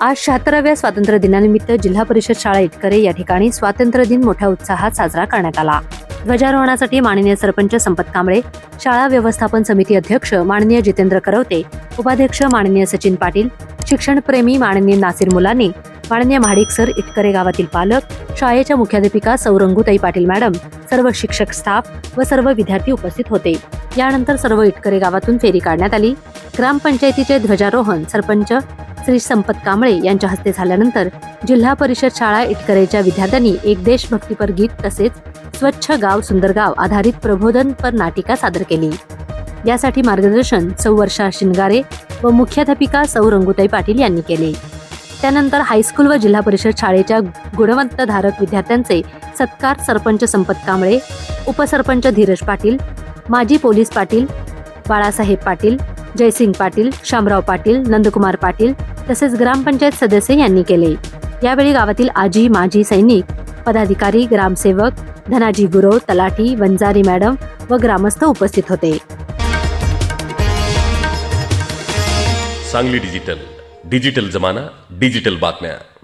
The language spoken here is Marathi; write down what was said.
आज शहात्तराव्या स्वातंत्र्य दिनानिमित्त जिल्हा परिषद शाळा इटकरे या ठिकाणी स्वातंत्र्य दिन मोठ्या उत्साहात साजरा करण्यात आला. ध्वजारोहणासाठी माननीय सरपंच संपत कांबळे शाळा व्यवस्थापन समिती अध्यक्ष माननीय जितेंद्र करवते उपाध्यक्ष माननीय सचिन पाटील शिक्षणप्रेमी माननीय नासिर मुलानी माननीय महाडिक सर इटकरे गावातील पालक शाळेच्या मुख्याध्यापिका सौरंगुताई पाटील मॅडम सर्व शिक्षक स्टाफ व सर्व विद्यार्थी उपस्थित होते. यानंतर सर्व इटकरे गावातून फेरी काढण्यात आली. ग्रामपंचायतीचे ध्वजारोहण सरपंच श्री संपत कांबळे यांच्या हस्ते झाल्यानंतर जिल्हा परिषद शाळा इटकरेच्या विद्यार्थ्यांनी एक देशभक्तीपर गीत तसेच स्वच्छ गाव सुंदर गाव आधारित प्रबोधनपर नाटिका सादर केली. यासाठी मार्गदर्शन सौ वर्षा शिंगारे व मुख्याध्यापिका सौ रंगुताई पाटील यांनी केले. त्यानंतर हायस्कूल व जिल्हा परिषद शाळेच्या गुणवंतधारक विद्यार्थ्यांचे सत्कार सरपंच संपत कांबळे उपसरपंच धीरज पाटील माजी पोलीस पाटील बाळासाहेब पाटील जयसिंग पाटील शामराव पाटील नंदकुमार पाटील तसेच ग्रामपंचायत सदस्य यांनी केले. यावेळी गावातील आजी माजी सैनिक पदाधिकारी ग्रामसेवक धनाजी गुरव तलाठी वंजारी मॅडम व ग्रामस्थ उपस्थित होते. सांगली डिजिटल. डिजिटल जमाना डिजिटल बातम्या.